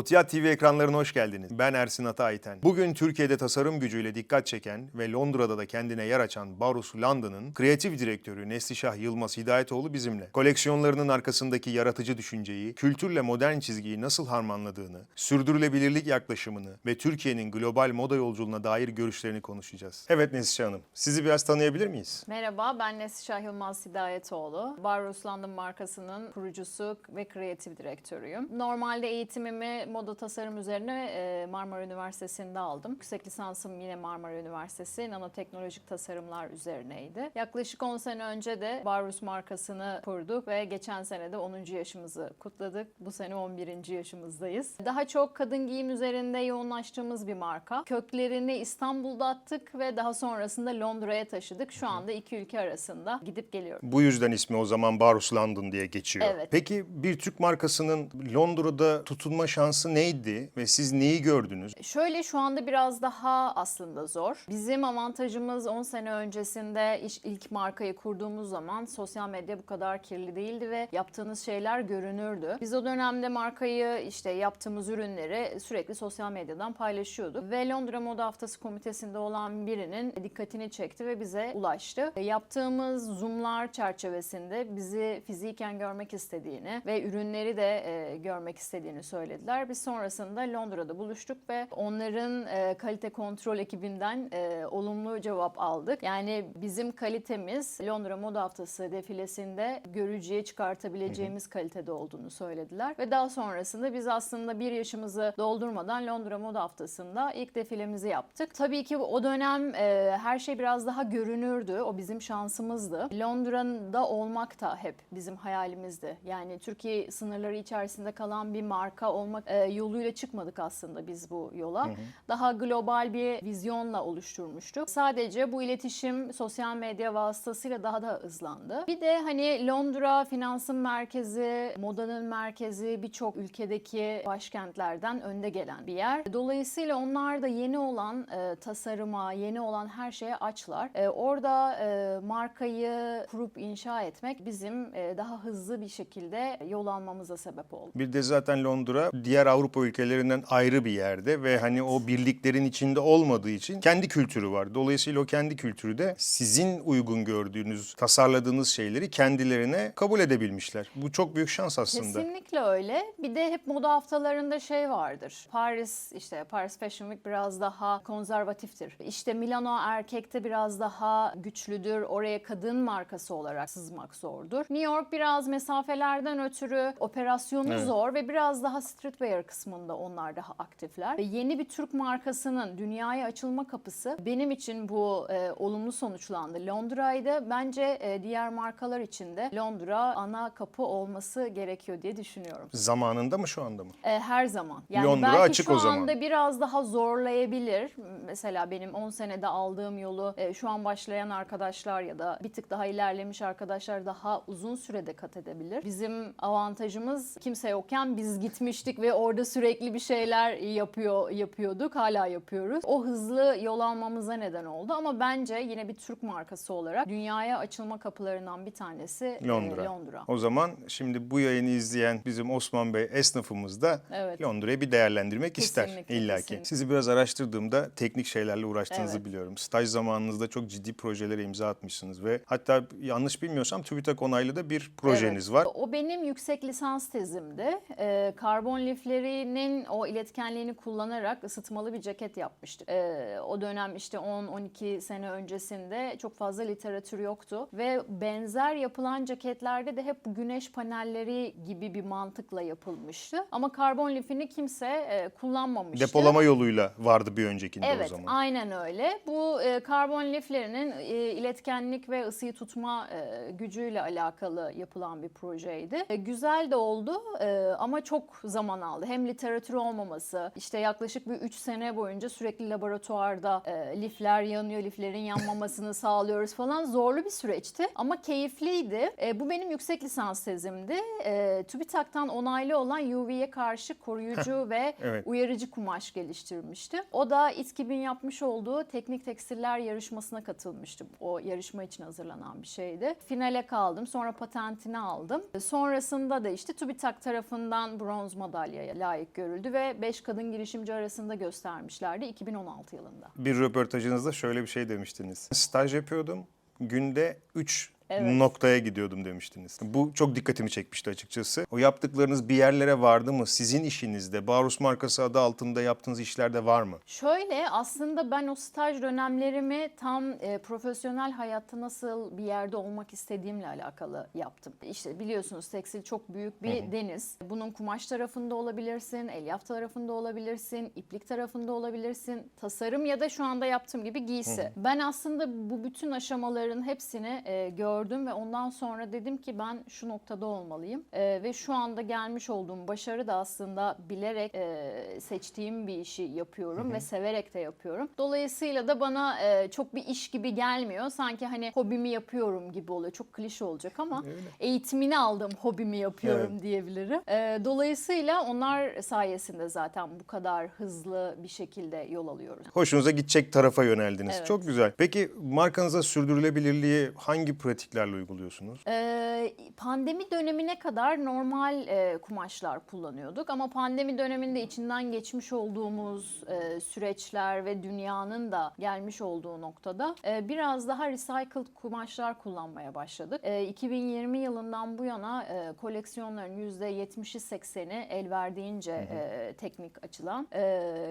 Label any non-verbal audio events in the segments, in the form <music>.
Otiyat TV ekranlarına hoş geldiniz. Ben Ersin Ata Ayten. Bugün Türkiye'de tasarım gücüyle dikkat çeken ve Londra'da da kendine yer açan Barus London'ın kreatif direktörü Neslişah Yılmaz Hidayetoğlu bizimle. Koleksiyonlarının arkasındaki yaratıcı düşünceyi, kültürle modern çizgiyi nasıl harmanladığını, sürdürülebilirlik yaklaşımını ve Türkiye'nin global moda yolculuğuna dair görüşlerini konuşacağız. Evet Neslişah Hanım, sizi biraz tanıyabilir miyiz? Merhaba, ben Neslişah Yılmaz Hidayetoğlu. Barros London markasının kurucusu ve kreatif direktörüyüm. Normalde eğitimimi moda tasarım üzerine e, Marmara Üniversitesi'nde aldım. Yüksek lisansım yine Marmara Üniversitesi nanoteknolojik tasarımlar üzerineydi. Yaklaşık 10 sene önce de Barros markasını kurduk ve geçen sene de 10. yaşımızı kutladık. Bu sene 11. yaşımızdayız. Daha çok kadın giyim üzerinde yoğunlaştığımız bir marka. Köklerini İstanbul'da attık ve daha sonrasında Londra'ya taşıdık. Şu anda iki ülke arasında gidip geliyoruz. Bu yüzden ismi o zaman Barus London diye geçiyor. Evet. Peki bir Türk markasının Londra'da tutunma şansı neydi ve siz neyi gördünüz? Şöyle şu anda biraz daha aslında zor. Bizim avantajımız 10 sene öncesinde iş, ilk markayı kurduğumuz zaman sosyal medya bu kadar kirli değildi ve yaptığınız şeyler görünürdü. Biz o dönemde markayı işte yaptığımız ürünleri sürekli sosyal medyadan paylaşıyorduk. Ve Londra Moda Haftası komitesinde olan birinin dikkatini çekti ve bize ulaştı. Yaptığımız zoomlar çerçevesinde bizi fiziken görmek istediğini ve ürünleri de e, görmek istediğini söylediler. Biz sonrasında Londra'da buluştuk ve onların e, kalite kontrol ekibinden e, olumlu cevap aldık. Yani bizim kalitemiz Londra Moda Haftası defilesinde görücüye çıkartabileceğimiz kalitede olduğunu söylediler. Ve daha sonrasında biz aslında bir yaşımızı doldurmadan Londra Moda Haftası'nda ilk defilemizi yaptık. Tabii ki o dönem e, her şey biraz daha görünürdü. O bizim şansımızdı. Londra'da olmak da hep bizim hayalimizdi. Yani Türkiye sınırları içerisinde kalan bir marka olmak e, yoluyla çıkmadık aslında biz bu yola. Daha global bir vizyonla oluşturmuştuk. Sadece bu iletişim sosyal medya vasıtasıyla daha da hızlandı. Bir de hani Londra finansın merkezi, modanın merkezi birçok ülkedeki başkentlerden önde gelen bir yer. Dolayısıyla onlar da yeni olan e, tasarıma, yeni olan her şeye açlar. E, orada e, markayı kurup inşa etmek bizim e, daha hızlı bir şekilde yol almamıza sebep oldu. Bir de zaten Londra diğer Avrupa ülkelerinden ayrı bir yerde ve hani o birliklerin içinde olmadığı için kendi kültürü var. Dolayısıyla o kendi kültürü de sizin uygun gördüğünüz, tasarladığınız şeyleri kendilerine kabul edebilmişler. Bu çok büyük şans aslında. Kesinlikle öyle. Bir de hep moda haftalarında şey vardır. Paris işte Paris Fashion Week biraz daha konservatiftir. İşte Milano erkekte biraz daha güçlüdür. Oraya kadın markası olarak sızmak zordur. New York biraz mesafelerden ötürü operasyonu Evet. zor ve biraz daha streetwear kısmında onlar daha aktifler. Ve yeni bir Türk markasının dünyaya açılma kapısı benim için bu e, olumlu sonuçlandı. Londra'ydı. Bence e, diğer markalar için de Londra ana kapı olması gerekiyor diye düşünüyorum. Zamanında mı şu anda mı? E, her zaman. Yani Londra belki açık şu o zaman. anda biraz daha zorlayabilir. Mesela benim 10 senede aldığım yolu e, şu an başlayan arkadaşlar ya da bir tık daha ilerlemiş arkadaşlar daha uzun sürede kat edebilir. Bizim avantajımız kimse yokken biz gitmiştik ve orada sürekli bir şeyler yapıyor yapıyorduk. Hala yapıyoruz. O hızlı yol almamıza neden oldu ama bence yine bir Türk markası olarak dünyaya açılma kapılarından bir tanesi e, Londra. Londra. O zaman şimdi bu yayını izleyen bizim Osman Bey esnafımız da Evet. Londra'yı bir değerlendirmek ister Kesinlikle, illaki. kesinlikle. Sizi biraz araştırdığımda teknik şeylerle uğraştığınızı Evet. biliyorum. Staj zamanınızda çok ciddi projelere imza atmışsınız ve hatta yanlış bilmiyorsam TÜBİTAK onaylı da bir projeniz Evet. var. O benim yüksek lisans tezimdi. Ee, karbon liflerinin o iletkenliğini kullanarak ısıtmalı bir ceket yapmıştık. Ee, o dönem işte 10-12 sene öncesinde çok fazla literatür yoktu. Ve benzer yapılan ceketlerde de hep bu güneş panelleri gibi bir mantıkla yapılmıştı. Ama karbon lifini kimse e, kullanmamıştı. Depolama yoluyla vardı bir öncekinde o Evet, zaman. aynen öyle. Bu e, karbon liflerinin e, iletkenlik ve ısıyı tutma e, gücüyle alakalı yapılan bir projeydi. E, güzel de oldu e, ama çok zaman aldı. Hem literatür olmaması, işte yaklaşık bir 3 sene boyunca sürekli laboratuvarda e, lifler yanıyor, liflerin yanmamasını <laughs> sağlıyoruz falan. Zorlu bir süreçti ama keyifliydi. E, bu benim yüksek lisans tezimdi. E, TÜBİTAK'tan onaylı olan UV'ye karşı koruyucu ve Evet. uyarıcı kumaş geliştirmişti. O da İTKİB'in yapmış olduğu teknik tekstiller yarışmasına katılmıştı. O yarışma için hazırlanan bir şeydi. Finale kaldım. Sonra patentini aldım. Sonrasında da işte TÜBİTAK tarafından bronz madalya layık görüldü ve 5 kadın girişimci arasında göstermişlerdi 2016 yılında. Bir röportajınızda şöyle bir şey demiştiniz. Staj yapıyordum. Günde 3 Evet. noktaya gidiyordum demiştiniz. Bu çok dikkatimi çekmişti açıkçası. O yaptıklarınız bir yerlere vardı mı? Sizin işinizde, Barus markası adı altında yaptığınız işlerde var mı? Şöyle aslında ben o staj dönemlerimi tam e, profesyonel hayatta nasıl bir yerde olmak istediğimle alakalı yaptım. İşte biliyorsunuz tekstil çok büyük bir deniz. Bunun kumaş tarafında olabilirsin, elyaf tarafında olabilirsin, iplik tarafında olabilirsin, tasarım ya da şu anda yaptığım gibi giysi. Ben aslında bu bütün aşamaların hepsini e, gördüm ve ondan sonra dedim ki ben şu noktada olmalıyım. E, ve şu anda gelmiş olduğum başarı da aslında bilerek e, seçtiğim bir işi yapıyorum ve severek de yapıyorum. Dolayısıyla da bana e, çok bir iş gibi gelmiyor. Sanki hani hobimi yapıyorum gibi oluyor. Çok klişe olacak ama eğitimini aldım hobimi yapıyorum diyebilirim. E, dolayısıyla onlar sayesinde zaten bu kadar hızlı bir şekilde yol alıyoruz. Hoşunuza gidecek tarafa yöneldiniz. Evet. Çok güzel. Peki markanıza sürdürülebilirliği hangi pratiklerle uyguluyorsunuz? Ee, pandemi dönemine kadar normal e, kumaşlar kullanıyorduk ama pandemi döneminde içinden geçmiş olduğumuz e, süreçler ve dünyanın da gelmiş olduğu noktada e, biraz daha recycled kumaşlar kullanmaya başladık. E, 2020 yılından bu yana e, koleksiyonların %70'i 80'i el verdiğince e, teknik açılan e,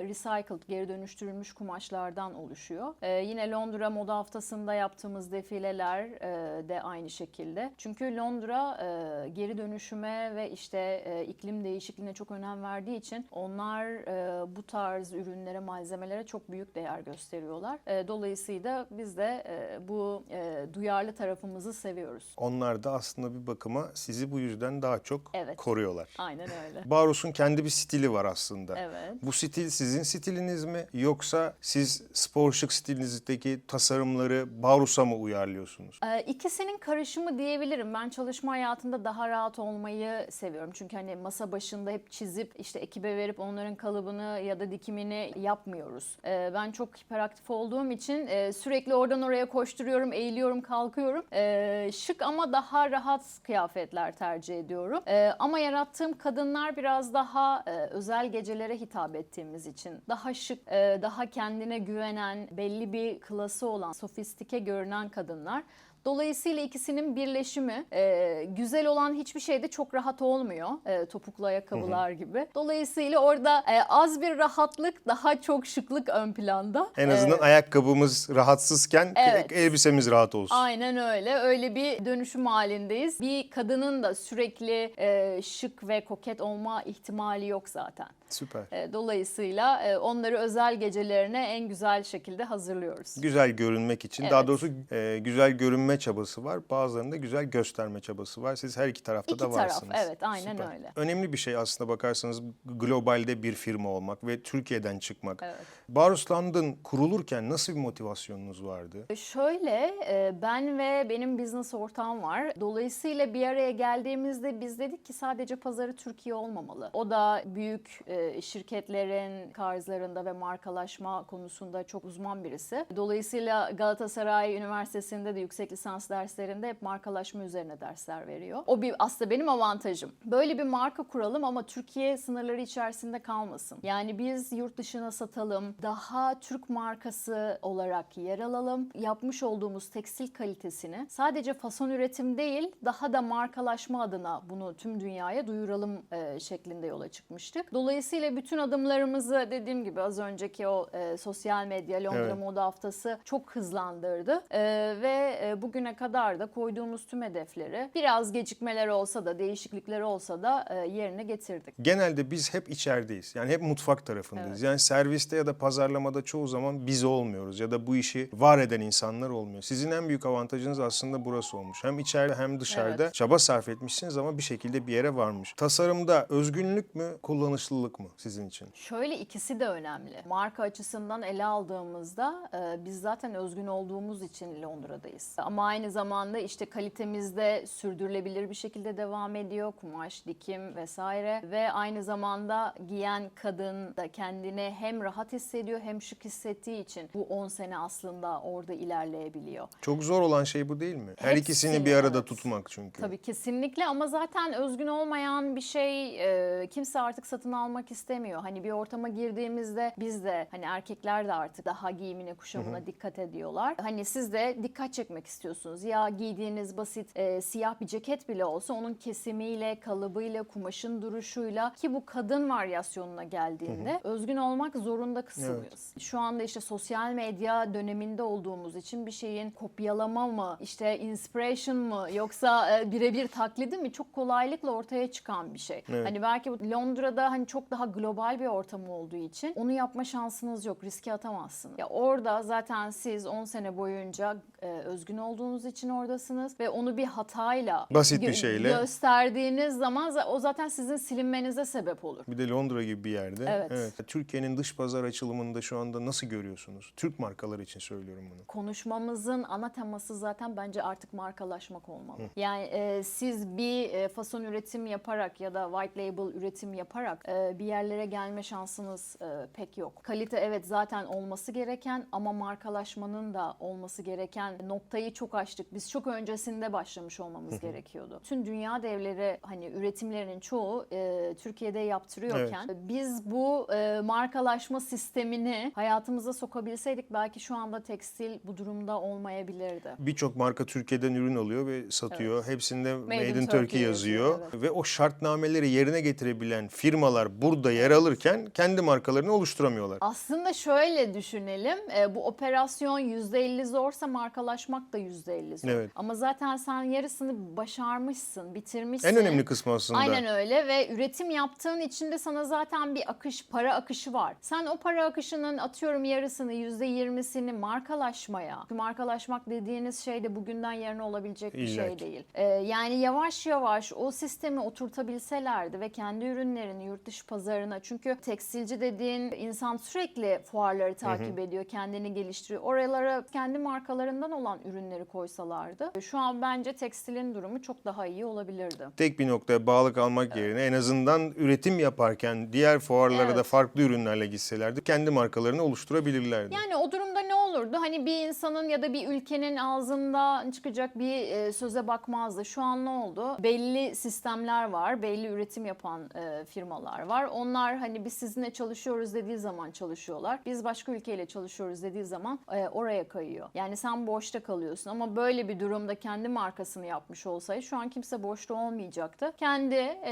recycled geri dönüştürülmüş kumaşlardan oluşuyor. E, yine Londra Moda Haftası'nda yaptığımız defileler e, de aynı şekilde. Çünkü Londra e, geri dönüşüme ve işte e, iklim değişikliğine çok önem verdiği için onlar e, bu tarz ürünlere, malzemelere çok büyük değer gösteriyorlar. E, dolayısıyla biz de e, bu e, duyarlı tarafımızı seviyoruz. Onlar da aslında bir bakıma sizi bu yüzden daha çok Evet. koruyorlar. Aynen öyle. <laughs> Barus'un kendi bir stili var aslında. Evet. Bu stil sizin stiliniz mi yoksa siz spor şık stilinizdeki tasarımları Barus'a mı uyarlıyorsunuz? Ee, İkisinin karışımı diyebilirim. Ben çalışma hayatında daha rahat olmayı seviyorum. Çünkü hani masa başında hep çizip işte ekibe verip onların kalıbını ya da dikimini yapmıyoruz. Ee, Ben çok hiperaktif olduğum için e, sürekli oradan oraya koşturuyorum, eğiliyorum, kalkıyorum. Ee, Şık ama daha rahat kıyafetler tercih ediyorum. Ee, Ama yarattığım kadınlar biraz daha e, özel gecelere hitap ettiğimiz için daha şık, e, daha kendine güvenen, belli bir klası olan, sofistike görünen kadınlar. Dolayısıyla ikisinin birleşimi e, güzel olan hiçbir şeyde çok rahat olmuyor. E, topuklu ayakkabılar gibi. Dolayısıyla orada e, az bir rahatlık daha çok şıklık ön planda. En azından E, ayakkabımız rahatsızken Evet. elbisemiz rahat olsun. Aynen öyle. Öyle bir dönüşüm halindeyiz. Bir kadının da sürekli e, şık ve koket olma ihtimali yok zaten. Süper. E, dolayısıyla e, onları özel gecelerine en güzel şekilde hazırlıyoruz. Güzel görünmek için. Evet. Daha doğrusu e, güzel görünme çabası var. Bazılarında güzel gösterme çabası var. Siz her iki tarafta İki da taraf, varsınız. evet, aynen Süper. öyle. Önemli bir şey aslında bakarsanız globalde bir firma olmak ve Türkiye'den çıkmak. Evet. Barus London kurulurken nasıl bir motivasyonunuz vardı? Şöyle e, ben ve benim business ortağım var. Dolayısıyla bir araya geldiğimizde biz dedik ki sadece pazarı Türkiye olmamalı. O da büyük e, şirketlerin tarzlarında ve markalaşma konusunda çok uzman birisi. Dolayısıyla Galatasaray Üniversitesi'nde de yüksek lisans derslerinde hep markalaşma üzerine dersler veriyor. O bir aslında benim avantajım. Böyle bir marka kuralım ama Türkiye sınırları içerisinde kalmasın. Yani biz yurt dışına satalım, daha Türk markası olarak yer alalım. Yapmış olduğumuz tekstil kalitesini sadece fason üretim değil, daha da markalaşma adına bunu tüm dünyaya duyuralım e, şeklinde yola çıkmıştık. Dolayısıyla bütün adımlarımızı dediğim gibi az önceki o e, sosyal medya Londra Evet. Moda Haftası çok hızlandırdı. E, ve e, bugüne kadar da koyduğumuz tüm hedefleri biraz gecikmeler olsa da değişiklikler olsa da e, yerine getirdik. Genelde biz hep içerideyiz. Yani hep mutfak tarafındayız. Evet. Yani serviste ya da pazarlamada çoğu zaman biz olmuyoruz ya da bu işi var eden insanlar olmuyor. Sizin en büyük avantajınız aslında burası olmuş. Hem içeride hem dışarıda Evet. çaba sarf etmişsiniz ama bir şekilde bir yere varmış. Tasarımda özgünlük mü, kullanışlılık mı sizin için? Şöyle ikisi de önemli. Marka açısından ele aldığımızda e, biz zaten özgün olduğumuz için Londra'dayız. Ama Ama aynı zamanda işte kalitemiz de sürdürülebilir bir şekilde devam ediyor. Kumaş, dikim vesaire ve aynı zamanda giyen kadın da kendini hem rahat hissediyor hem şık hissettiği için bu 10 sene aslında orada ilerleyebiliyor. Çok zor olan şey bu değil mi? Her Hepsini, ikisini bir arada evet. tutmak çünkü. Tabii kesinlikle ama zaten özgün olmayan bir şey e, kimse artık satın almak istemiyor. Hani bir ortama girdiğimizde biz de hani erkekler de artık daha giyimine kuşamına dikkat ediyorlar. Hani siz de dikkat çekmek istiyorsunuz. Ya giydiğiniz basit e, siyah bir ceket bile olsa onun kesimiyle, kalıbıyla, kumaşın duruşuyla ki bu kadın varyasyonuna geldiğinde özgün olmak zorunda kısılıyoruz. Şu anda işte sosyal medya döneminde olduğumuz için bir şeyin kopyalama mı, işte inspiration mı yoksa e, birebir taklidi mi çok kolaylıkla ortaya çıkan bir şey. Evet. Hani belki bu Londra'da hani çok daha global bir ortam olduğu için onu yapma şansınız yok, riske atamazsınız. Ya orada zaten siz 10 sene boyunca e, özgün olduğunuz için oradasınız ve onu bir hatayla Basit bir şeyle. gösterdiğiniz zaman za- o zaten sizin silinmenize sebep olur. Bir de Londra gibi bir yerde. Evet. Türkiye'nin dış pazar açılımında şu anda nasıl görüyorsunuz? Türk markaları için söylüyorum bunu. konuşmamızın ana teması zaten bence artık markalaşmak olmalı. Yani e, siz bir e, fason üretim yaparak ya da white label üretim yaparak e, bir yerlere gelme şansınız e, pek yok. Kalite evet zaten olması gereken ama markalaşmanın da olması gereken noktayı çok aştık. Biz çok öncesinde başlamış olmamız gerekiyordu. Tüm dünya devleri hani üretimlerinin çoğu e, Türkiye'de yaptırıyorken biz bu e, markalaşma sistemini hayatımıza sokabilseydik belki şu anda tekstil bu durumda olmayabilirdi. Birçok marka Türkiye'den ürün alıyor ve satıyor. Hepsinde Made, in in Turkey, Turkey yazıyor. yazıyor, Ve o şartnameleri yerine getirebilen firmalar burada yer alırken kendi markalarını oluşturamıyorlar. Aslında şöyle düşünelim. e, bu operasyon %50 zorsa markalaşmak da %50 zor. Evet. Ama zaten sen yarısını başarmışsın, bitirmişsin. En önemli kısmı aslında. Aynen öyle ve üretim yaptığın için de sana zaten bir akış, para akışı var. Sen o para akışının atıyorum yarısını, %20'sini markalaşmaya. Çünkü markalaşmak dediğiniz şey de bugünden yarına olabilecek bir şey ki. değil. Ee, yani yavaş yavaş o sistemi oturtabilselerdi ve kendi ürünlerini yurt dışı pazarına çünkü tekstilci dediğin insan sürekli fuarları takip ediyor, kendini geliştiriyor. Oralara kendi markalarından olan ürünleri koysalardı şu an bence tekstilin durumu çok daha iyi olabilirdi. Tek bir noktaya bağlı kalmak yerine en azından üretim yaparken diğer fuarlara da Evet. farklı ürünlerle gitselerdi kendi markalarını oluşturabilirlerdi. Yani o durumda ne olurdu? Hani bir insanın ya da bir ülkenin ağzından çıkacak bir e, söze bakmazdı. Şu an ne oldu? Belli sistemler var, belli üretim yapan e, firmalar var. Onlar hani biz sizinle çalışıyoruz dediği zaman çalışıyorlar. Biz başka ülkeyle çalışıyoruz dediği zaman e, oraya kayıyor. Yani sen boşta kalıyorsun ama böyle bir durumda kendi markasını yapmış olsaydı şu an kimse boşta olmayacaktı. Kendi e,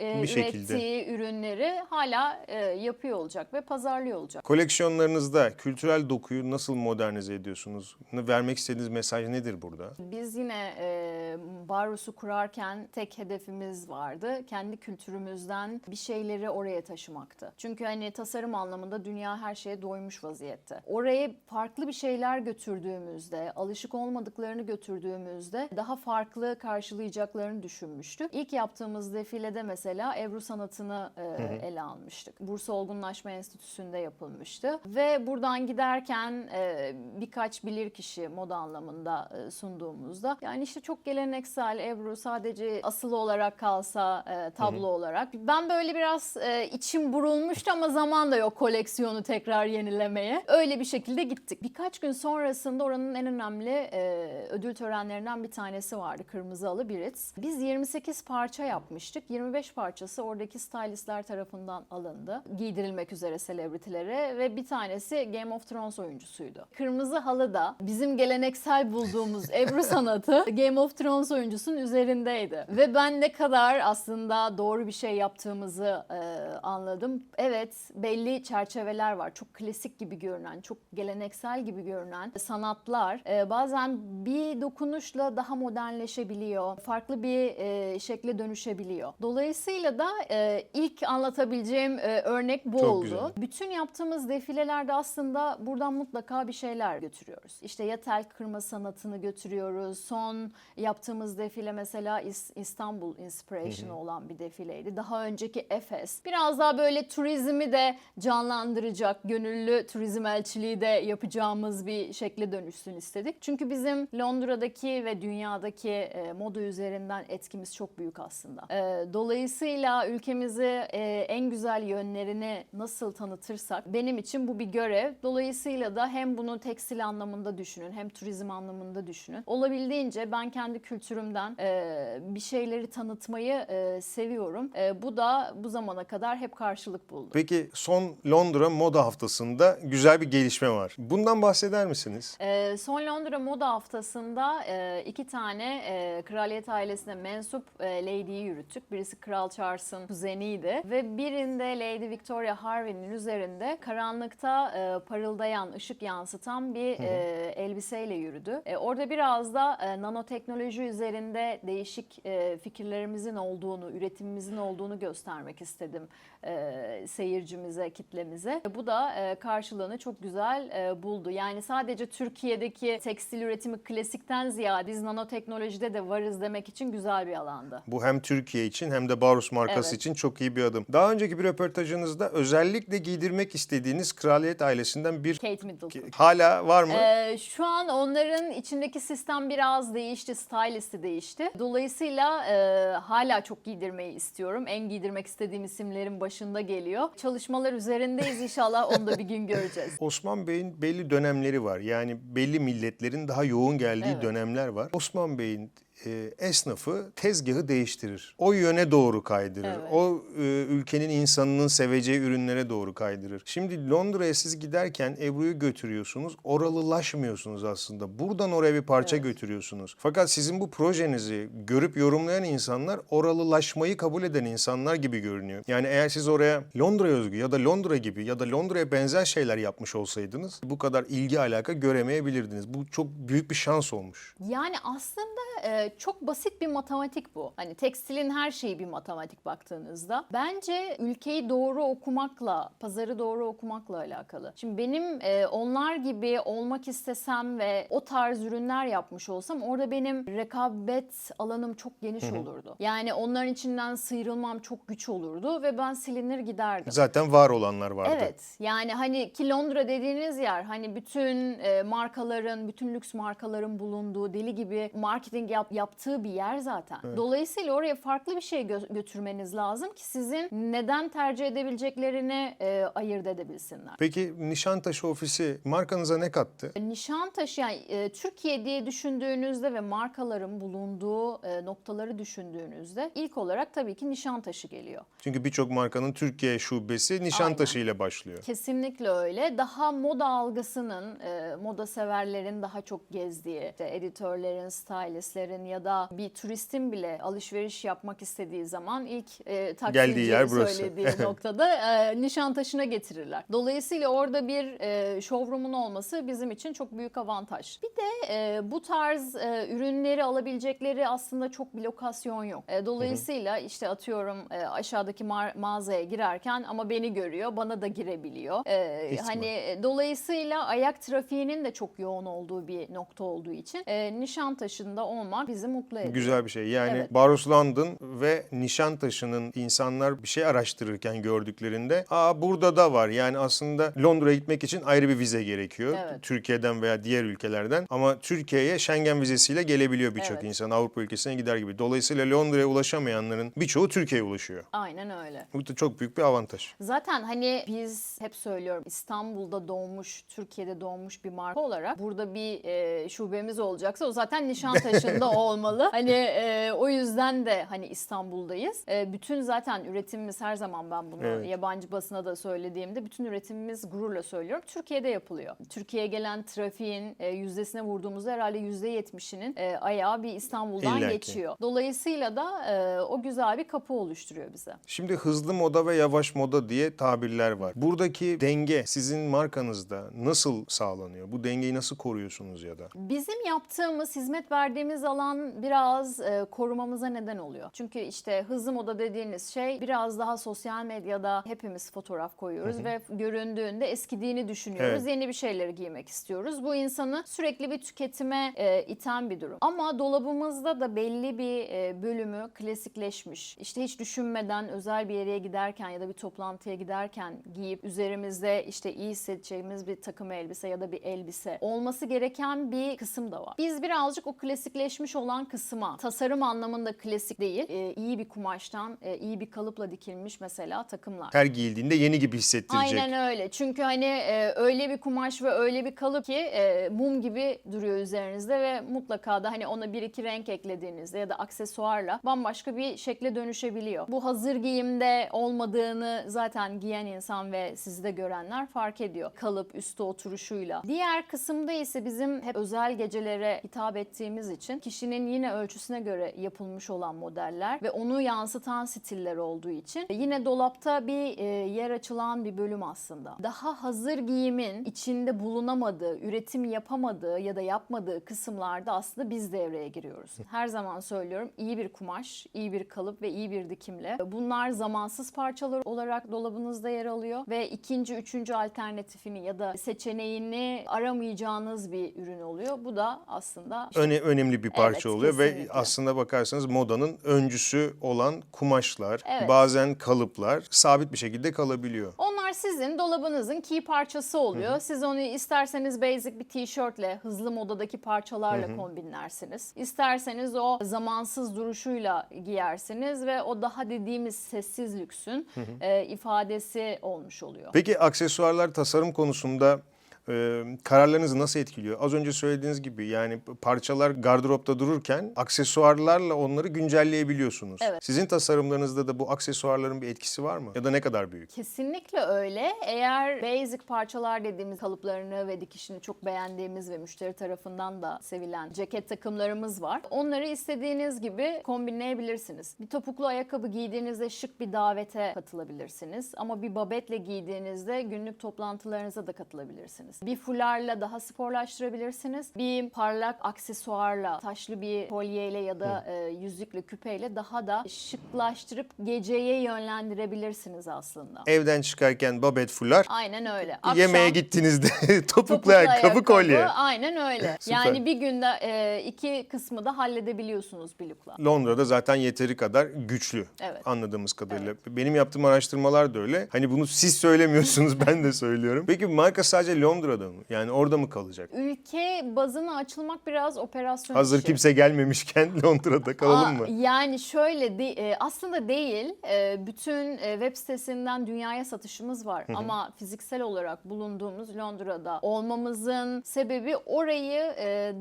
e, Bir şekilde. ürettiği ürünleri hala e, yapıyor olacak ve pazarlıyor olacak. Koleksiyonlarınızda kültürel dokuyu nasıl modernize ediyorsunuz? Vermek istediğiniz mesaj nedir burada? Biz yine e, Barus'u kurarken tek hedefimiz vardı. Kendi kültürümüzden bir şeyleri oraya taşımaktı. Çünkü hani tasarım anlamında dünya her şeye doymuş vaziyette. Oraya farklı bir şeyler götürdüğümüzde, alışık olmadıklarını götürdüğümüzde daha farklı karşılayacaklarını düşünmüştük. İlk yaptığımız defilede mesela Ebru sanatını e, ele almıştık. Bursa Olgunlaşma Enstitüsü'nde yapılmıştı. Ve buradan giderken e, birkaç bilirkişi moda anlamında e, sunduğumuzda yani işte çok geleneksel Ebru sadece asılı olarak kalsa e, tablo olarak. Ben böyle biraz e, içim burulmuştu ama zaman da yok koleksiyonu tekrar yenilemeye. Öyle bir şekilde gittik. Birkaç gün sonrasında oranın en önemli e, ödül törenlerinden bir tanesi vardı. Kırmızı Halı Biritz. Biz 28 parça yapmıştık. 25 parçası oradaki stylistler tarafından alındı. Giydirilmek üzere selebritilere ve bir tanesi Game of Thrones oyuncusuydu. Kırmızı Halı da bizim geleneksel bulduğumuz <laughs> Ebru sanatı Game of Thrones oyuncusunun üzerindeydi. Ve ben ne kadar aslında doğru bir şey yaptığımızı e, anladım. Evet belli çerçeveler var. Çok klasik gibi görünen, çok geleneksel gibi görünen sanatlar e, bazen bir dokunuşla daha modernleşebiliyor. Farklı bir e, şekle dönüşebiliyor. Dolayısıyla da e, ilk anlatabileceğim e, örnek bu Çok oldu. güzel. Bütün yaptığımız defilelerde aslında buradan mutlaka bir şeyler götürüyoruz. İşte ya tel kırma sanatını götürüyoruz. Son yaptığımız defile mesela İs- İstanbul Inspiration olan bir defileydi. Daha önceki Efes. Biraz daha böyle turizmi de canlandıracak, gönüllü turizm elçiliği de yapacağımız bir şekle dönüşsün istedik. Çünkü bizim Londra'daki ve dünyadaki e, moda üzerinden etkimiz çok büyük aslında. E, dolayısıyla ülkemizi e, en güzel yönlerini nasıl tanıtırsak benim için bu bir görev. Dolayısıyla da hem bunu tekstil anlamında düşünün hem turizm anlamında düşünün. Olabildiğince ben kendi kültürümden e, bir şeyleri tanıtmayı e, seviyorum. E, bu da bu zamana kadar hep karşılık buldu. Peki son Londra Moda Haftası'nda güzel bir gelişme var. Bundan bahseder misiniz? Ee, son Londra Moda Haftası'nda e, iki tane e, kraliyet ailesine mensup e, lady'yi yürüttük. Birisi Kral Charles'ın kuzeniydi ve birinde Lady Victoria Harvey'nin üzerinde karanlıkta e, parıldayan, ışık yansıtan bir e, elbiseyle yürüdü. E, orada biraz da e, nanoteknoloji üzerinde değişik e, fikirlerimizin olduğunu, üretimimizin olduğunu göstermek istedim e, seyircimize, kitlemize. Bu da e, karşılığını çok güzel e, buldu. Yani sadece Türkiye'deki tekstil üretimi klasikten ziyade biz nanoteknolojide de varız demek için güzel bir alandı. Bu hem Türkiye için hem de Barus markası Evet. için çok iyi bir adım. Daha önceki bir röportajınızda özellikle giydirmek istediğiniz kraliyet ailesinden bir Kate Middleton. hala var mı? Ee, şu an onların içindeki sistem biraz değişti, stylisti değişti. Dolayısıyla e, hala çok giydirmeyi istiyorum. En giydirmek istediğim isimlerin başında geliyor. Çalışmalar üzerindeyiz inşallah onu da bir gün göreceğiz. <laughs> Osman Bey'in belli dönemleri var. Yani belli milletlerin daha yoğun geldiği Evet. dönemler var. Osman Bey'in e, esnafı tezgahı değiştirir. O yöne doğru kaydırır. Evet. O e, ülkenin insanının seveceği ürünlere doğru kaydırır. Şimdi Londra'ya siz giderken Ebru'yu götürüyorsunuz. Oralılaşmıyorsunuz aslında. Buradan oraya bir parça Evet. götürüyorsunuz. Fakat sizin bu projenizi görüp yorumlayan insanlar oralılaşmayı kabul eden insanlar gibi görünüyor. Yani eğer siz oraya Londra'ya özgü ya da Londra gibi ya da Londra'ya benzer şeyler yapmış olsaydınız bu kadar ilgi alaka göremeyebilirdiniz. Bu çok büyük bir şans olmuş. Yani aslında e, çok basit bir matematik bu. Hani tekstilin her şeyi bir matematik baktığınızda. Bence ülkeyi doğru okumakla, pazarı doğru okumakla alakalı. Şimdi benim e, onlar gibi olmak istesem ve o tarz ürünler yapmış olsam orada benim rekabet alanım çok geniş olurdu. Yani onların içinden sıyrılmam çok güç olurdu ve ben silinir giderdim. Zaten var olanlar vardı. Evet yani hani ki Londra dediğiniz yer hani bütün e, markaların, bütün lüks markaların bulunduğu deli gibi marketing yap- yaptığı bir yer zaten. Dolayısıyla oraya farklı bir şey gö- götürmeniz lazım ki sizin neden tercih edebileceklerini e, ayırt edebilsinler. Peki Nişantaşı ofisi markanıza ne kattı? Nişantaşı yani e, Türkiye diye düşündüğünüzde ve markaların bulunduğu e, noktaları düşündüğünüzde ilk olarak tabii ki Nişantaşı geliyor. Çünkü birçok markanın Türkiye şubesi Nişantaşı ile başlıyor. Kesinlikle öyle. Daha moda algısının, e, moda severlerin daha çok gezdiği, işte editörlerin, stylistlerin ya da bir turistin bile alışveriş yapmak istediği zaman ilk e, Geldiği yer taksici burası. söylediği noktada e, Nişantaşı'na getirirler. Dolayısıyla orada bir e, showroom'un olması bizim için çok büyük avantaj. Bir de e, bu tarz e, ürünleri alabilecekleri aslında çok bir lokasyon yok. E, dolayısıyla işte atıyorum e, aşağıdaki mar- mağazaya girerken ama beni görüyor, bana da girebiliyor. E, hani e, dolayısıyla ayak trafiğinin de çok yoğun olduğu bir nokta olduğu için e, Nişantaşı'nda olmak bizi mutlu ediyor. Güzel bir şey. Yani Evet. Barus London ve Nişantaşı'nın insanlar bir şey araştırırken gördüklerinde aa burada da var. Yani aslında Londra'ya gitmek için ayrı bir vize gerekiyor. Evet. Türkiye'den veya diğer ülkelerden. Ama Türkiye'ye Schengen vizesiyle gelebiliyor birçok Evet. insan Avrupa ülkesine gider gibi. Dolayısıyla Londra'ya ulaşamayanların birçoğu Türkiye'ye ulaşıyor. Aynen öyle. Bu da çok büyük bir avantaj. Zaten hani biz hep söylüyorum İstanbul'da doğmuş, Türkiye'de doğmuş bir marka olarak burada bir e, şubemiz olacaksa o zaten Nişantaşı'nda <laughs> olmalı. Hani e, o yüzden de hani İstanbul'dayız. E, bütün zaten üretimimiz her zaman ben bunu Evet. yabancı basına da söylediğimde bütün üretimimiz gururla söylüyorum. Türkiye'de yapılıyor. Türkiye'ye gelen trafiğin e, yüzdesine vurduğumuzda herhalde %70'inin e, ayağı bir İstanbul'dan İlla ki. geçiyor. Dolayısıyla da e, o güzel bir kapı oluşturuyor bize. Şimdi hızlı moda ve yavaş moda diye tabirler var. Buradaki denge sizin markanızda nasıl sağlanıyor? Bu dengeyi nasıl koruyorsunuz ya da? Bizim yaptığımız, hizmet verdiğimiz alan zaman biraz e, korumamıza neden oluyor. Çünkü işte hızlı moda dediğiniz şey biraz daha sosyal medyada hepimiz fotoğraf koyuyoruz ve göründüğünde eskidiğini düşünüyoruz. Evet. Yeni bir şeyleri giymek istiyoruz. Bu insanı sürekli bir tüketime e, iten bir durum. Ama dolabımızda da belli bir e, bölümü klasikleşmiş. İşte hiç düşünmeden özel bir yere giderken ya da bir toplantıya giderken giyip üzerimizde işte iyi hissedeceğimiz bir takım elbise ya da bir elbise olması gereken bir kısım da var. Biz birazcık o klasikleşmiş olan kısma tasarım anlamında klasik değil e, iyi bir kumaştan e, iyi bir kalıpla dikilmiş mesela takımlar. Her giyildiğinde yeni gibi hissettirecek. Aynen öyle. Çünkü hani e, öyle bir kumaş ve öyle bir kalıp ki e, mum gibi duruyor üzerinizde ve mutlaka da hani ona bir iki renk eklediğinizde ya da aksesuarla bambaşka bir şekle dönüşebiliyor. Bu hazır giyimde olmadığını zaten giyen insan ve sizi de görenler fark ediyor. Kalıp üstü oturuşuyla. Diğer kısımda ise bizim hep özel gecelere hitap ettiğimiz için kişinin yine ölçüsüne göre yapılmış olan modeller ve onu yansıtan stiller olduğu için yine dolapta bir e, yer açılan bir bölüm aslında. Daha hazır giyimin içinde bulunamadığı, üretim yapamadığı ya da yapmadığı kısımlarda aslında biz devreye giriyoruz. Her zaman söylüyorum iyi bir kumaş, iyi bir kalıp ve iyi bir dikimle. Bunlar zamansız parçalar olarak dolabınızda yer alıyor ve ikinci, üçüncü alternatifini ya da seçeneğini aramayacağınız bir ürün oluyor. Bu da aslında Öne, önemli bir parça Evet, oluyor ve kesinlikle. aslında bakarsanız modanın öncüsü olan kumaşlar, Evet. bazen kalıplar sabit bir şekilde kalabiliyor. Onlar sizin dolabınızın key parçası oluyor. Siz onu isterseniz basic bir tişörtle, hızlı modadaki parçalarla kombinlersiniz. İsterseniz o zamansız duruşuyla giyersiniz ve o daha dediğimiz sessiz lüksün e, ifadesi olmuş oluyor. Peki aksesuarlar tasarım konusunda e, kararlarınızı nasıl etkiliyor? Az önce söylediğiniz gibi yani parçalar gardıropta dururken aksesuarlarla onları güncelleyebiliyorsunuz. Evet. Sizin tasarımlarınızda da bu aksesuarların bir etkisi var mı? Ya da ne kadar büyük? Kesinlikle öyle. Eğer basic parçalar dediğimiz kalıplarını ve dikişini çok beğendiğimiz ve müşteri tarafından da sevilen ceket takımlarımız var. Onları istediğiniz gibi kombinleyebilirsiniz. Bir topuklu ayakkabı giydiğinizde şık bir davete katılabilirsiniz. Ama bir babetle giydiğinizde günlük toplantılarınıza da katılabilirsiniz. Bir fularla daha sporlaştırabilirsiniz. Bir parlak aksesuarla, taşlı bir kolyeyle ya da e, yüzükle, küpeyle daha da şıklaştırıp geceye yönlendirebilirsiniz aslında. Evden çıkarken babet fular, Aynen öyle. yemeğe Akşam gittiğinizde <laughs> topuklu, topuklu ayakkabı, kolye. Aynen öyle. <laughs> Süper. yani bir günde e, iki kısmı da halledebiliyorsunuz bir lookla. Londra'da zaten yeteri kadar güçlü Evet. anladığımız kadarıyla. Benim yaptığım araştırmalar da öyle. Hani bunu siz söylemiyorsunuz <laughs> ben de söylüyorum. Peki marka sadece Londra'da mı? Yani orada mı kalacak? Ülke bazına açılmak biraz operasyon Hazır işi. kimse gelmemişken <laughs> Londra'da kalalım Aa, mı? Yani şöyle de- e, aslında değil. E, bütün e, web sitesinden dünyaya satışımız var. Ama fiziksel olarak bulunduğumuz Londra'da olmamızın sebebi orayı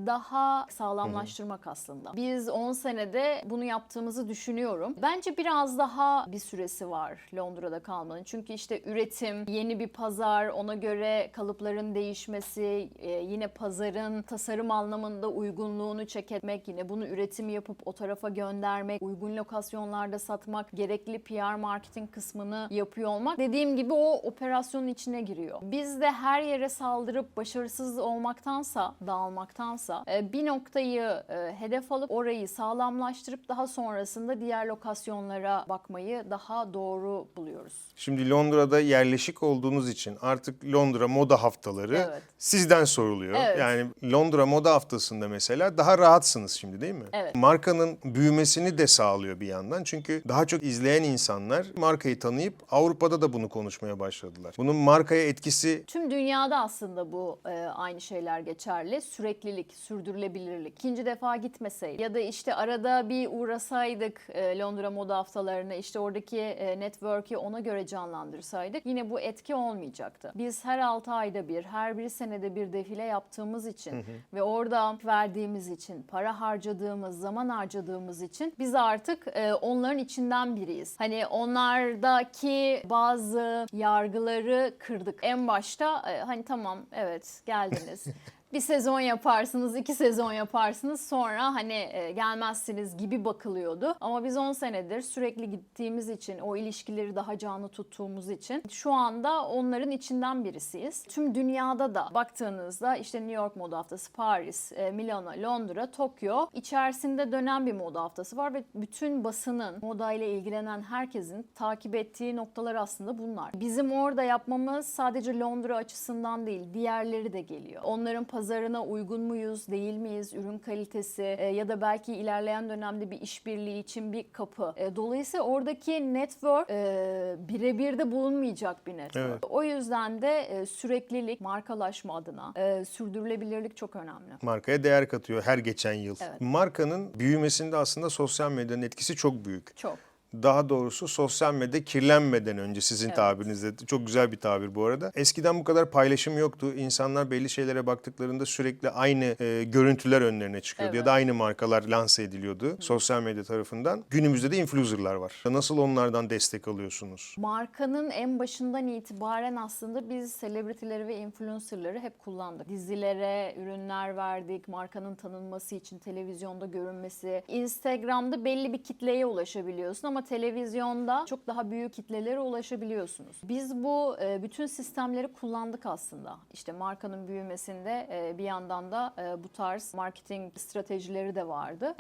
daha sağlamlaştırmak aslında. Biz 10 senede bunu yaptığımızı düşünüyorum. Bence biraz daha bir süresi var Londra'da kalmanın. Çünkü işte üretim, yeni bir pazar, ona göre kalıpların değişmesi, e, yine pazarın tasarım anlamında uygunluğunu check etmek, yine bunu üretim yapıp o tarafa göndermek, uygun lokasyonlarda satmak, gerekli PR marketing kısmını yapıyor olmak dediğim gibi o operasyonun içine giriyor. Biz de her yere saldırıp başarısız olmaktansa, dağılmaktansa e, bir noktayı e, hedef alıp orayı sağlamlaştırıp daha sonrasında diğer lokasyonlara bakmayı daha doğru buluyoruz. Şimdi Londra'da yerleşik olduğunuz için artık Londra Moda Haftaları Evet. sizden soruluyor. Evet. Yani Londra Moda Haftası'nda mesela daha rahatsınız şimdi değil mi? Evet. Markanın büyümesini de sağlıyor bir yandan. Çünkü daha çok izleyen insanlar markayı tanıyıp Avrupa'da da bunu konuşmaya başladılar. Bunun markaya etkisi Tüm dünyada aslında bu e, aynı şeyler geçerli. Süreklilik, sürdürülebilirlik. İkinci defa gitmeseydik ya da işte arada bir uğrasaydık e, Londra Moda Haftalarına işte oradaki e, network'i ona göre canlandırsaydık yine bu etki olmayacaktı. Biz her 6 ayda bir, her bir senede bir defile yaptığımız için ve orada verdiğimiz için, para harcadığımız, zaman harcadığımız için biz artık e, onların içinden biriyiz. Hani onlardaki bazı yargıları kırdık. En başta e, hani tamam evet geldiniz. <laughs> bir sezon yaparsınız, iki sezon yaparsınız sonra hani e, gelmezsiniz gibi bakılıyordu. Ama biz 10 senedir sürekli gittiğimiz için, o ilişkileri daha canlı tuttuğumuz için şu anda onların içinden birisiyiz. Tüm dünyada da baktığınızda işte New York Moda Haftası, Paris, e, Milano, Londra, Tokyo içerisinde dönen bir moda haftası var ve bütün basının modayla ilgilenen herkesin takip ettiği noktalar aslında bunlar. Bizim orada yapmamız sadece Londra açısından değil, diğerleri de geliyor. Onların pazarına uygun muyuz, değil miyiz, ürün kalitesi e, ya da belki ilerleyen dönemde bir işbirliği için bir kapı. E, dolayısıyla oradaki network e, birebir de bulunmayacak bir network. Evet. O yüzden de e, süreklilik, markalaşma adına e, sürdürülebilirlik çok önemli. Markaya değer katıyor her geçen yıl. Evet. Markanın büyümesinde aslında sosyal medyanın etkisi çok büyük. Çok. Daha doğrusu sosyal medya kirlenmeden önce sizin Evet. tabirinizde. Çok güzel bir tabir bu arada. Eskiden bu kadar paylaşım yoktu. İnsanlar belli şeylere baktıklarında sürekli aynı e, görüntüler önlerine çıkıyordu. Ya Evet. da aynı markalar lanse ediliyordu sosyal medya tarafından. Günümüzde de influencerlar var. Nasıl onlardan destek alıyorsunuz? Markanın en başından itibaren aslında biz celebrity'leri ve influencer'ları hep kullandık. Dizilere ürünler verdik, markanın tanınması için televizyonda görünmesi. Instagram'da belli bir kitleye ulaşabiliyorsun ama televizyonda çok daha büyük kitlelere ulaşabiliyorsunuz. Biz bu e, bütün sistemleri kullandık aslında. İşte markanın büyümesinde e, bir yandan da e, bu tarz marketing stratejileri de vardı.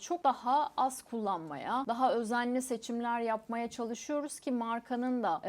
Çok daha az kullanmaya, daha özenli seçimler yapmaya çalışıyoruz ki markanın da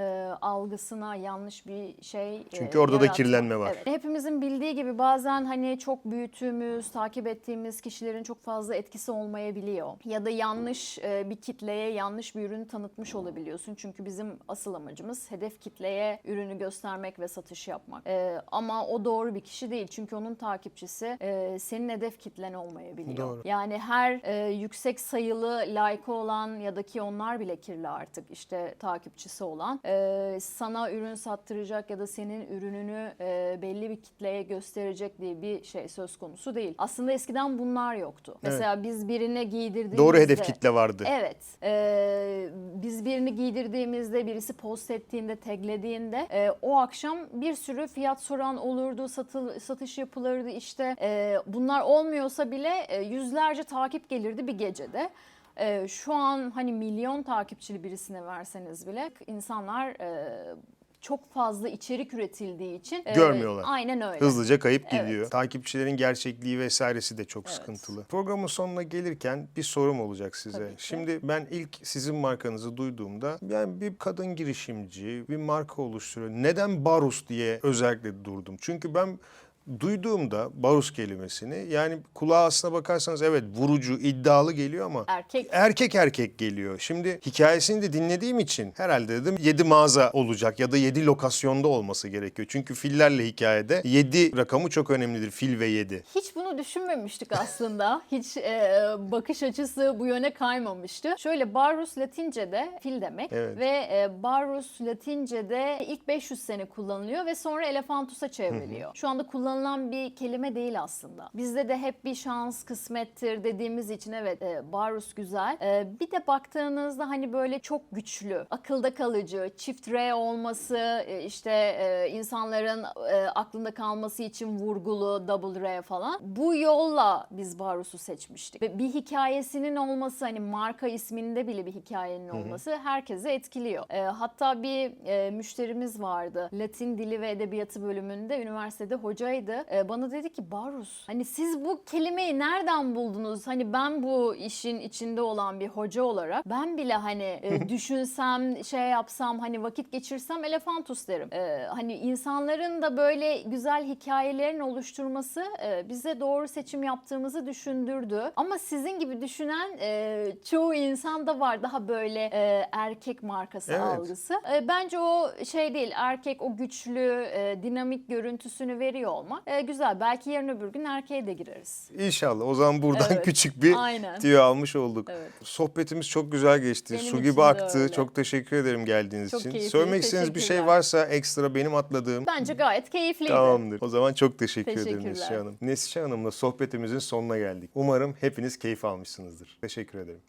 algısına yanlış bir şey Çünkü orada da yaratma. kirlenme var. Evet. Hepimizin bildiği gibi bazen hani çok büyüttüğümüz, takip ettiğimiz kişilerin çok fazla etkisi olmayabiliyor. Ya da yanlış bir kitleye yanlış bir ürünü tanıtmış olabiliyorsun. Çünkü bizim asıl amacımız hedef kitleye ürünü göstermek ve satış yapmak. E, ama o doğru bir kişi değil. Çünkü onun takipçisi e, senin hedef kitlen olmayabiliyor. Doğru. Yani her e, yüksek sayılı like'ı olan ya da ki onlar bile kirli artık işte takipçisi olan e, sana ürün sattıracak ya da senin ürününü e, belli bir kitleye gösterecek diye bir şey söz konusu değil. Aslında eskiden bunlar yoktu. Mesela biz birine giydirdiğimizde... Doğru hedef kitle vardı. Evet. Ee, biz birini giydirdiğimizde, birisi post ettiğinde, taglediğinde e, o akşam bir sürü fiyat soran olurdu, satıl, satış yapılırdı işte. E, bunlar olmuyorsa bile e, yüzlerce takip gelirdi bir gecede. E, şu an hani milyon takipçili birisine verseniz bile insanlar e, çok fazla içerik üretildiği için e, Görmüyorlar. Aynen öyle. Hızlıca kayıp Evet. gidiyor. Takipçilerin gerçekliği vesairesi de çok Evet. sıkıntılı. Programın sonuna gelirken bir sorum olacak size. Şimdi ben ilk sizin markanızı duyduğumda yani bir kadın girişimci, bir marka oluşturuyor. Neden Barus diye özellikle durdum. Çünkü ben duyduğumda Barus kelimesini yani kulağa aslına bakarsanız evet vurucu, iddialı geliyor ama Erkek erkek erkek geliyor. Şimdi hikayesini de dinlediğim için herhalde dedim 7 mağaza olacak ya da 7 lokasyonda olması gerekiyor. Çünkü fillerle hikayede 7 rakamı çok önemlidir. Fil ve 7. Hiç bunu düşünmemiştik aslında. <laughs> Hiç e, bakış açısı bu yöne kaymamıştı. Şöyle Barus Latince'de fil demek Evet. ve e, Barus Latince'de ilk 500 sene kullanılıyor ve sonra Elefantus'a çevriliyor. Şu anda kullanılan bir kelime değil aslında. Bizde de hep bir şans, kısmettir dediğimiz için evet e, Barus güzel. E, bir de baktığınızda hani böyle çok güçlü, akılda kalıcı, çift R olması, e, işte e, insanların e, aklında kalması için vurgulu, double R falan. Bu yolla biz Barus'u seçmiştik. Ve bir hikayesinin olması hani marka isminde bile bir hikayenin olması herkese etkiliyor. E, hatta bir e, müşterimiz vardı. Latin dili ve edebiyatı bölümünde üniversitede hocaydı. E, bana dedi ki Barus hani siz bu kelimeyi nereden buldunuz? Hani ben bu işin içinde olan bir hoca olarak ben bile hani e, <laughs> düşünsem şey yapsam hani vakit geçirsem elefantus derim. E, hani insanların da böyle güzel hikayelerin oluşturması e, bize doğru seçim yaptığımızı düşündürdü. Ama sizin gibi düşünen e, çoğu insan da var daha böyle e, erkek markası Evet. algısı. E, bence o şey değil erkek o güçlü e, dinamik görüntüsünü veriyor olmak e, güzel. Belki yarın öbür gün erkeğe de gireriz. İnşallah. O zaman buradan Evet. küçük bir Aynen. tüyo almış olduk. Evet. Sohbetimiz çok güzel geçti. Benim Su gibi aktı. öyle. Çok teşekkür ederim geldiğiniz Çok için. keyifli, Söylemek istediğiniz bir şey varsa ekstra benim atladığım. Bence gayet keyifliydi. Tamamdır. O zaman çok teşekkür ederim. Neslihan Hanım. Neslihan Hanım'la sohbetimizin sonuna geldik. Umarım hepiniz keyif almışsınızdır. Teşekkür ederim.